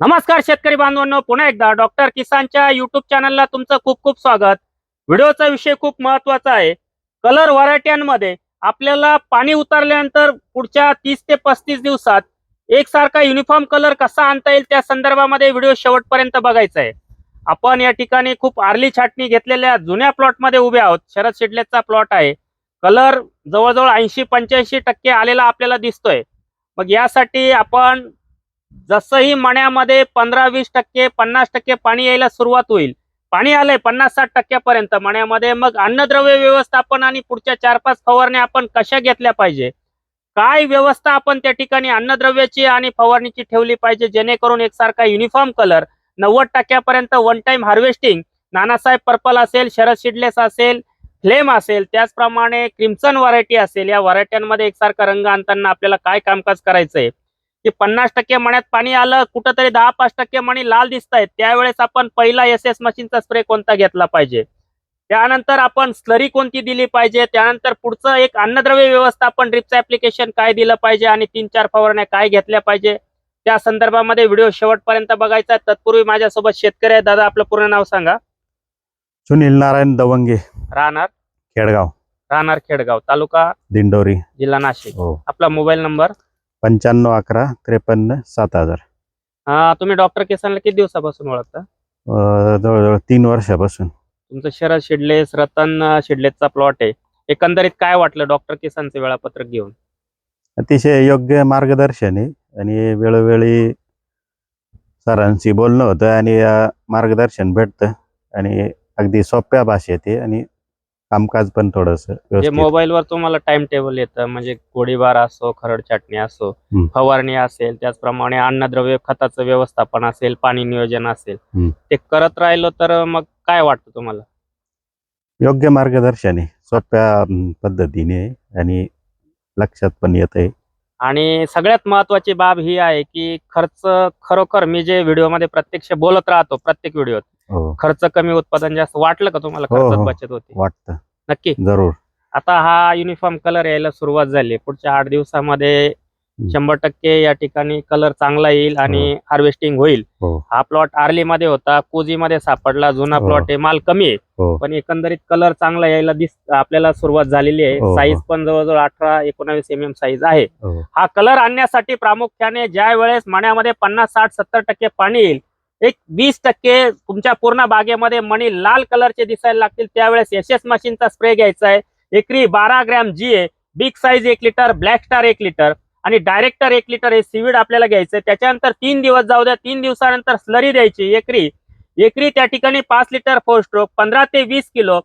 नमस्कार शेतकरी बांधवांनो पुन्हा एकदा डॉक्टर किसानच्या युट्यूब चॅनलला तुमचं खूप खूप स्वागत. व्हिडिओचा विषय खूप महत्त्वाचा आहे. कलर व्हरायट्यांमध्ये आपल्याला पाणी उतरल्यानंतर पुढच्या तीस ते पस्तीस दिवसात एकसारखा युनिफॉर्म कलर कसा आणता येईल त्या संदर्भामध्ये व्हिडिओ शेवटपर्यंत बघायचा आहे. आपण या ठिकाणी खूप आर्ली छाटणी घेतलेल्या जुन्या प्लॉटमध्ये उभे आहोत. शरद शिडलेचा प्लॉट आहे. कलर जवळजवळ ऐंशी पंच्याऐंशी टक्के आलेला आपल्याला दिसतोय. मग यासाठी आपण जसंही मण्यामध्ये पंधरा वीस टक्के पन्नास टक्के पाणी यायला सुरुवात होईल. पाणी आलंय पन्नास साठ टक्क्यापर्यंत. मण्यामध्ये मग अन्नद्रव्य व्यवस्थापन आणि पुढच्या चार पाच फवारण्या आपण कशा घेतल्या पाहिजे? काय व्यवस्था आपण त्या ठिकाणी अन्नद्रव्याची आणि फवारणीची ठेवली पाहिजे जेणेकरून एकसारखा युनिफॉर्म कलर नव्वद टक्क्यापर्यंत one time harvesting Nanasaheb purple असेल शरद शिडलेस असेल फ्लेम असेल त्याचप्रमाणे क्रिम्सन व्हरायटी असेल या व्हरायट्यांमध्ये एकसारखा रंग आणताना आपल्याला काय कामकाज करायचंय? की पन्नास टक्के मण्यात पाणी आलं कुठंतरी दहा पाच टक्के मणी लाल दिसत आहेत त्यावेळेस आपण पहिला एस एस मशीनचा स्प्रे कोणता घेतला पाहिजे? त्यानंतर आपण स्लरी कोणती दिली पाहिजे? त्यानंतर पुढचं एक अन्नद्रव्य व्यवस्थापन ड्रिपचं ऍप्लिकेशन काय दिलं पाहिजे आणि तीन चार फवारण्या काय घेतल्या पाहिजे? त्या संदर्भामध्ये व्हिडिओ शेवटपर्यंत बघायचा तत्पूर्वी माझ्यासोबत शेतकरी आहे दादा आपलं पूर्ण नाव सांगा. सुनील नारायण दवंगे. राहणार? खेडगाव. राहणार खेडगाव. तालुका? दिंडोरी. जिल्हा नाशिक. हो. आपला मोबाईल नंबर? पंच्याण्णव अकरा त्रेपन्न सात हजार. अं, तुम्ही डॉक्टर किसानला किती दिवसापासून ओळखता? अं, जवळजवळ तीन वर्षापासून. तुमचं शरद शिडलेस रतन शिडलेसचा प्लॉट आहे. एकंदरीत काय वाटलं डॉक्टर किसानचं वेळापत्रक घेऊन? अतिशय योग्य मार्गदर्शन आहे आणि वेळोवेळी सरांशी बोलणं होतं आणि अं, मार्गदर्शन भेटतं आणि अगदी सोप्या भाषेत आहे आणि कामकाज पण थोडस जे मोबाईलवर तुम्हाला टाइम टेबल येतं म्हणजे गोळीबार असो खरड छाटणी असो. फवारणी असेल त्याचप्रमाणे अन्नद्रव्य खताचं व्यवस्थापन असेल पाणी नियोजन असेल. ते करत राहिलो तर मग काय वाटतं तुम्हाला योग्य मार्गदर्शन सोप्या पद्धतीने आणि लक्षात पण येत आहे आणि सगळ्यात महत्वाची बाब ही आहे की खर्च खरोखर मी जे व्हिडिओमध्ये प्रत्यक्ष बोलत राहतो प्रत्येक व्हिडिओत हो खर्च कमी उत्पादन जास्त वाटलं का तुम्हाला हो, खर्चात हो. बचत होती वाटतं नक्की. जरूर. आता हा युनिफॉर्म कलर यायला सुरुवात झाली. पुढच्या आठ दिवसामध्ये शंभर टक्के या ठिकाणी कलर चांगला येईल आणि हार्वेस्टिंग होईल. हो. हा प्लॉट आर्ली मध्ये होता. कोजी मध्ये सापडला. जुना हो. प्लॉट आहे. माल कमी आहे. हो. पण एकंदरीत कलर चांगला यायला दिस आपल्याला सुरुवात झालेली आहे. हो, हो. साईज पण जवळजवळ अठरा एकोणावीस एम एम साईज आहे. हो. हा कलर आणण्यासाठी प्रामुख्याने ज्या वेळेस मण्यामध्ये पन्नास साठ सत्तर टक्के पाणी येईल एक वीस टक्के तुमच्या पूर्ण बागेमध्ये मणी लाल कलरचे दिसायला लागतील. त्यावेळेस एस एस मशीनचा स्प्रे घ्यायचा आहे. एकरी बारा ग्रॅम जी आहे. बिग साईज एक लिटर ब्लॅक स्टार एक लिटर आणि डायरेक्टर एक लिटर हे सीविड आपल्याला घ्यायचं त्याच्यानंतर तीन दिवस जाऊ द्या. तीन दिवसानंतर स्लरी द्यायची एकरी. एकरी त्या ठिकाणी पाच लिटर फोर स्ट्रोक पंधरा ते वीस किलो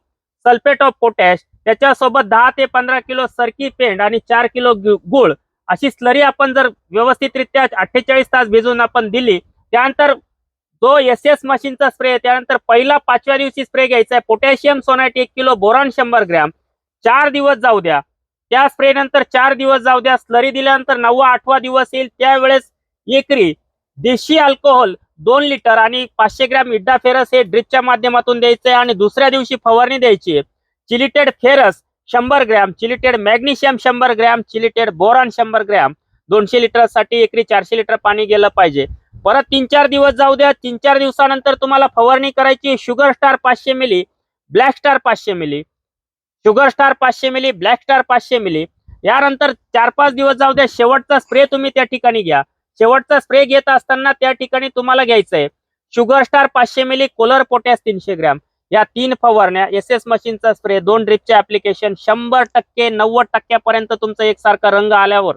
सल्फेट ऑफ पोटॅश त्याच्यासोबत दहा ते पंधरा किलो सरकी पेंड आणि चार किलो गुळ. अशी स्लरी आपण जर व्यवस्थितरित्या अठ्ठेचाळीस तास भिजवून आपण दिली त्यानंतर तो एस एस मशीनचा स्प्रे त्यानंतर पहिला पाचव्या दिवशी स्प्रे घ्यायचा आहे. पोटॅशियम सोनाईट एक किलो बोरॉन शंभर ग्रॅम. चार दिवस जाऊ द्या. त्या स्प्रे नंतर चार दिवस जाऊ द्या. स्लरी दिल्यानंतर नववा आठवा दिवस येईल. त्यावेळेस एकरी देशी अल्कोहोल दोन लिटर आणि पाचशे ग्रॅम इड्डा फेरस हे ड्रिपच्या माध्यमातून द्यायचं आहे. आणि दुसऱ्या दिवशी फवारणी द्यायची चिलिटेड फेरस शंभर ग्रॅम चिलिटेड मॅग्नेशियम शंभर ग्रॅम चिलिटेड बोरॉन शंभर ग्रॅम. दोनशे लिटरसाठी एकरी चारशे लिटर पाणी गेलं पाहिजे. परत तीन चार दिवस जाऊ द्या. तीन चार दिवसानंतर तुम्हाला फवारणी करायची. शुगर स्टार पाचशे मिली ब्लॅक स्टार पाचशे मिली शुगर स्टार पाचशे मिली ब्लॅक स्टार पाचशे मिली. यानंतर चार पाच दिवस जाऊ द्या. शेवटचा स्प्रे तुम्ही त्या ठिकाणी घ्या. शेवटचा स्प्रे घेत असताना त्या ठिकाणी तुम्हाला घ्यायचं आहे शुगर स्टार पाचशे मिली कोलर पोटॅश तीनशे ग्रॅम. या तीन फवारण्या एस एस मशीनचा स्प्रे दोन ड्रिपचे ऍप्लिकेशन शंभर टक्के नव्वद टक्क्यापर्यंत तुमचा एकसारखा रंग आल्यावर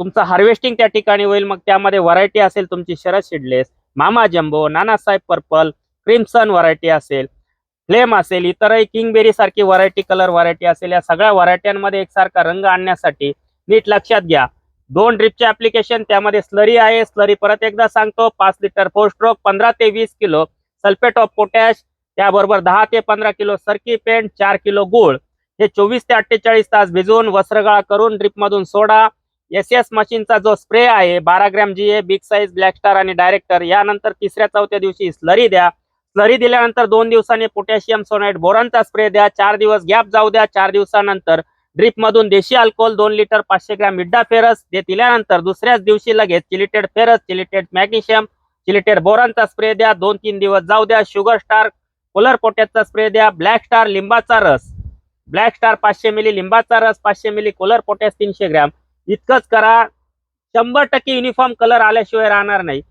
तुमचं हार्वेस्टिंग त्या ठिकाणी होईल. मग त्यामध्ये व्हरायटी असेल तुमची शरद शिडलेस मामा jumbo Nanasaheb purple crimson variety असेल फ्लेम असेल इतरही किंगबेरी सारखी व्हरायटी कलर व्हरायटी असेल या सगळ्या व्हरायट्यांमध्ये एकसारखा रंग आणण्यासाठी नीट लक्षात घ्या. दोन ड्रिपचे ऍप्लिकेशन त्यामध्ये स्लरी आहे. स्लरी परत एकदा सांगतो पाच लिटर फोर स्ट्रोक पंधरा ते वीस किलो सल्फेट ऑफ पोटॅश त्याबरोबर दहा ते पंधरा किलो सरकी पेंट चार किलो गुळ. हे चोवीस ते अठ्ठेचाळीस तास भिजवून वस्त्रगाळ करून ड्रिपमधून सोडा. एस एस मशीनचा जो स्प्रे आहे बारा gram G A big size black star आणि डायरेक्टर यानंतर तिसऱ्या चौथ्या दिवशी स्लरी द्या. स्लरी दिल्यानंतर दोन दिवसांनी पोटॅशियम सोनाईट बोरॉनचा स्प्रे द्या. चार दिवस गॅप जाऊ द्या. चार दिवसानंतर ड्रिप मधून देशी अल्कोहोल दोन लिटर पाचशे ग्रॅम मिड्डा फेरस ते दिल्यानंतर दुसऱ्याच दिवशी लगेच chelated ferrous chelated magnesium chelated बोरांचा spray द्या. दोन तीन दिवस जाऊ द्या. शुगर स्टार कोलर पोट्याचा स्प्रे द्या. ब्लॅक स्टार लिंबाचा रस. ब्लॅक स्टार पाचशे मिली लिंबाचा रस पाचशे मिली कोलर पोटॅश तीनशे ग्रॅम इतकंच करा. शंभर टक्के युनिफॉर्म कलर आल्याशिवाय राहणार नाही.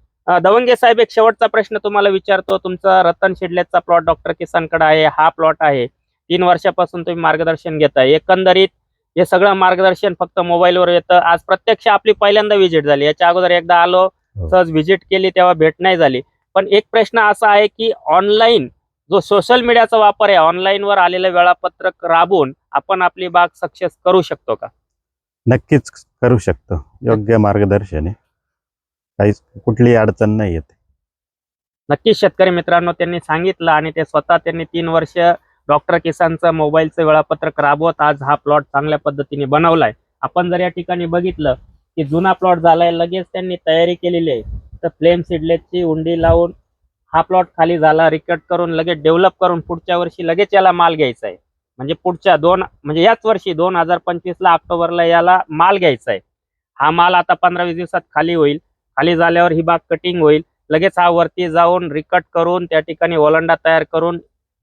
दवंगे साहेब एक शेवटचा प्रश्न तुम्हाला विचारतो. तुमचा रतन शिडलेचा प्लॉट डॉक्टर किसानकडे आहे. हा प्लॉट आहे. तीन वर्षापासून तुम्ही मार्गदर्शन घेताय. एकंदरीत हे सगळं मार्गदर्शन फक्त मोबाईलवर येतं. आज प्रत्यक्ष आपली पहिल्यांदा व्हिजिट झाली. याच्या अगोदर एकदा आलो हो. सहज व्हिजिट केली तेव्हा भेट नाही झाली. पण एक प्रश्न असा आहे की ऑनलाईन जो सोशल मीडियाचा वापर आहे ऑनलाईन वर आलेलं वेळापत्रक राबवून आपण आपली बाग सक्सेस करू शकतो का? नक्कीच करू शकतो. योग्य मार्गदर्शन. आहे काहीच कुठलीही अडचण नाही येते. नक्कीच शेतकरी मित्रांनो त्यांनी सांगितलं आणि ते स्वतः त्यांनी तीन वर्ष डॉक्टर किसानचं मोबाईलचं वेळापत्रक राबवत आज हा प्लॉट चांगल्या पद्धतीने बनवलाय. आपण जर या ठिकाणी बघितलं की जुना प्लॉट झालाय लगेच त्यांनी तयारी केलेली आहे. तर फ्लेम सिडलेटची उंडी लावून हा प्लॉट खाली झाला रिकट करून लगेच डेव्हलप करून पुढच्या वर्षी लगेच याला माल घ्यायचा आहे. म्हणजे पुढच्या दोन म्हणजे याच वर्षी दोन हजार पंचवीस ला ऑक्टोबरला याला माल घ्यायचा आहे हा माल आता पंधरा वीस दिवसात खाली होईल. खाली झाल्यावर ही बाग कटिंग होईल. लगेच हा वरती जाऊन रिकट करून त्या ठिकाणी वलंडा तयार करून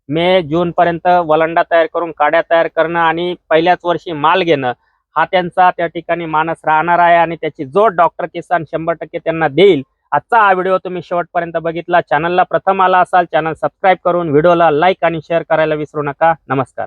मे जून पर्यंत वलंडा तयार करून काड्या तयार करणं आणि पहिल्याच वर्षी माल घेणं हा त्यांचा त्या ठिकाणी मानस राहणार आहे आणि त्याची जोड डॉक्टर किसान शंभर टक्के त्यांना देईल. आजचा हा व्हिडिओ तुम्ही शेवटपर्यंत बघितला. चॅनलला प्रथम आला असाल चॅनल सबस्क्राईब करून व्हिडिओला लाईक आणि शेअर करायला विसरू नका. नमस्कार.